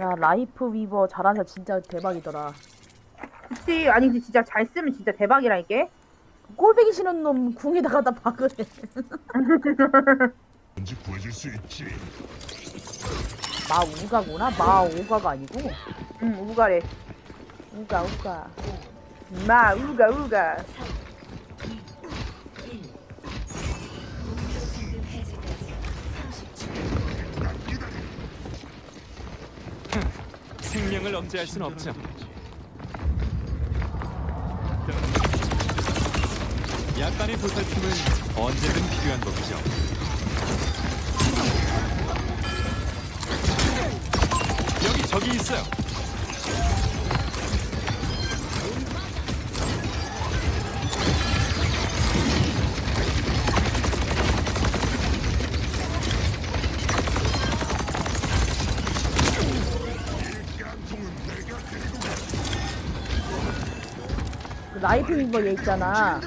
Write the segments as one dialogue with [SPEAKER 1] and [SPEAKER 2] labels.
[SPEAKER 1] 야 라이프 위버 사람 진짜 대박이더라.
[SPEAKER 2] 그치 아니 근데 진짜 잘 쓰면 진짜 대박이라니까
[SPEAKER 1] 꼴배기 싫은 놈 궁에다가 다 박으래.
[SPEAKER 3] 언제 구해줄 수 있지?
[SPEAKER 1] 마 우가구나. 마 오가가 아니고
[SPEAKER 2] 응 우가래
[SPEAKER 1] 우가 우가.
[SPEAKER 2] 마 우가 우가
[SPEAKER 4] 생명을 억제할 순 없죠. 약간의 보살핌은 언제든 필요한 법이죠. 여기 적이 있어요.
[SPEAKER 1] 라이프 위버 얘 있잖아.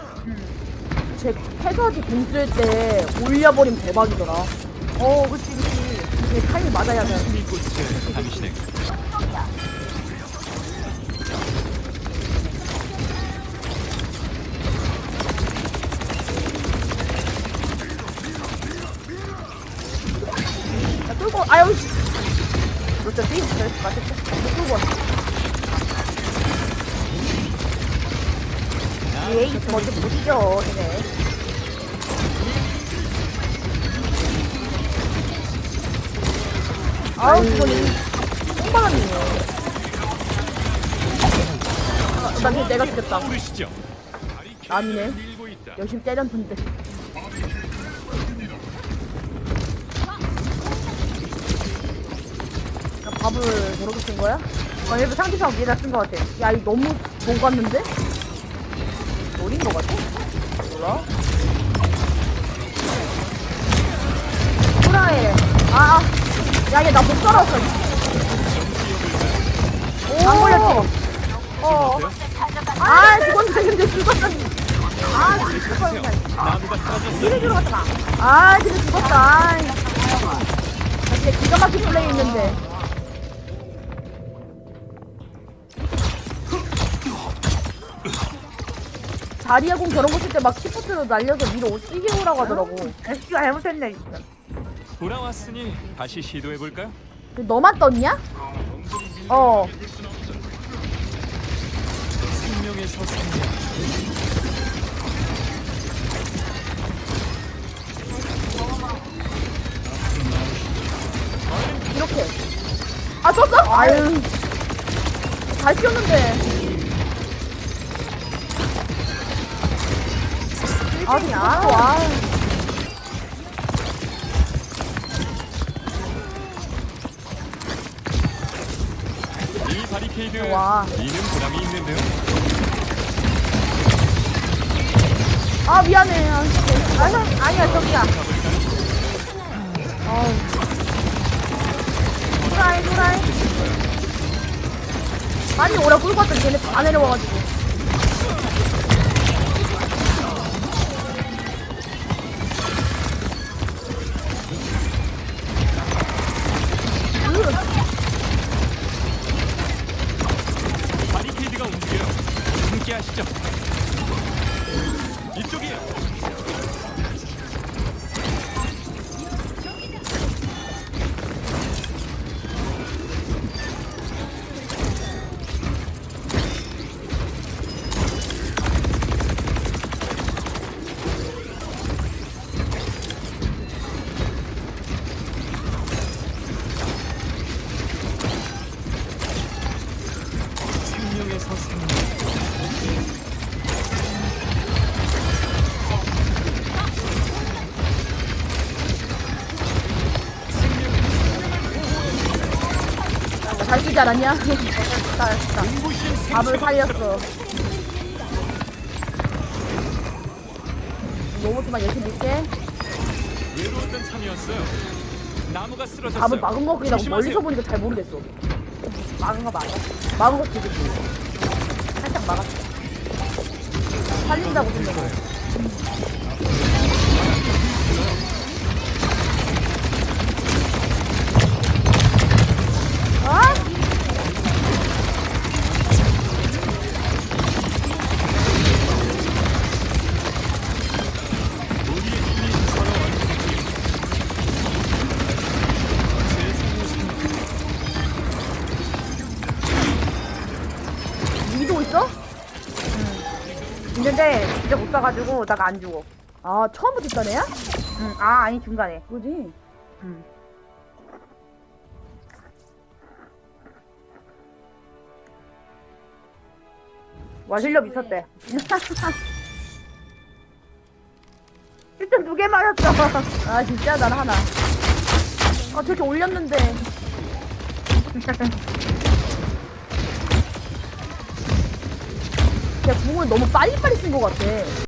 [SPEAKER 1] 쟤 패서지 공쓸 때 올려버리면 대박이더라.
[SPEAKER 2] 어 그치 그치
[SPEAKER 1] 이게 타임 맞아야 돼.
[SPEAKER 4] 당신의
[SPEAKER 1] 야, 끌고 아유 씨. 그렇지. 맞췄지. 끌고 왔어.
[SPEAKER 2] 에이 먼저 보시죠 쟤네
[SPEAKER 1] 아우 이거는 똥바람이네. 아, 나 이제 내가 죽였다.
[SPEAKER 4] 오르시죠.
[SPEAKER 1] 아니네. 열심히 때렸는데. 야, 밥을 저렇게 쓴 거야?
[SPEAKER 2] 어 일부 상대상 위에다 쓴 거 같아
[SPEAKER 1] 야, 이 너무 녹았는데? 노린 거 같아? 몰라? 후라해. 아, 아. 야, 얘 나 못 살았어. 오. 안 걸렸지? 어. 아, 죽었는데, 근데. 아, 죽었어. 그냥.
[SPEAKER 4] 나무가 사라졌어요.
[SPEAKER 1] 이래 들어갔다. 아, 근데 죽었다. 나 진짜 기가 막힌 플레이 있는데. 자리야 공 저런 거 쓸 때 막 시프트로 날려서 위로 뛰게 오라고 하더라고.
[SPEAKER 2] 애쉬가 잘못했네 진짜
[SPEAKER 4] 돌아왔으니 다시 시도해 볼까요?
[SPEAKER 1] 근데 너만 떴냐? 어.
[SPEAKER 4] 생명에서 생명.
[SPEAKER 1] 이렇게. 아, 떴어? 아유. 잘 뛰었는데. 아, 그냥. 아.
[SPEAKER 4] 이 바리케이드
[SPEAKER 1] 와.
[SPEAKER 4] 이는 보람이 있는데요.
[SPEAKER 1] 아, 미안해. 아, 아, 형, 아니야, 저기야. 어우. 후라이, 후라이. 빨리 오라 끌고 왔더니 걔네 다 내려와가지고. 잘 뛰지 않았냐? 잘했다. 밥을 살렸어. 로봇만 열심히 밀게.
[SPEAKER 4] 외로웠던 참이었어요. 나무가 쓰러졌어요.
[SPEAKER 1] 밥을 막은 거 그냥. 멀리서 보니까 잘 모르겠어. 막은 거 맞아? 막은 거 되게 좋아. 살짝 막았어. 살린다고 생각해.
[SPEAKER 2] 있는데 진짜 못 사가지고 나가 안 주고.
[SPEAKER 1] 아 처음부터 있던 애야?
[SPEAKER 2] 응. 아 아니 중간에.
[SPEAKER 1] 뭐지?
[SPEAKER 2] 응. 와 실력 있었대. 일단 두개 맞았어.
[SPEAKER 1] 아 진짜 난 하나. 아 저렇게 올렸는데. 걔 궁을 너무 빨리빨리 쓴 것 같아.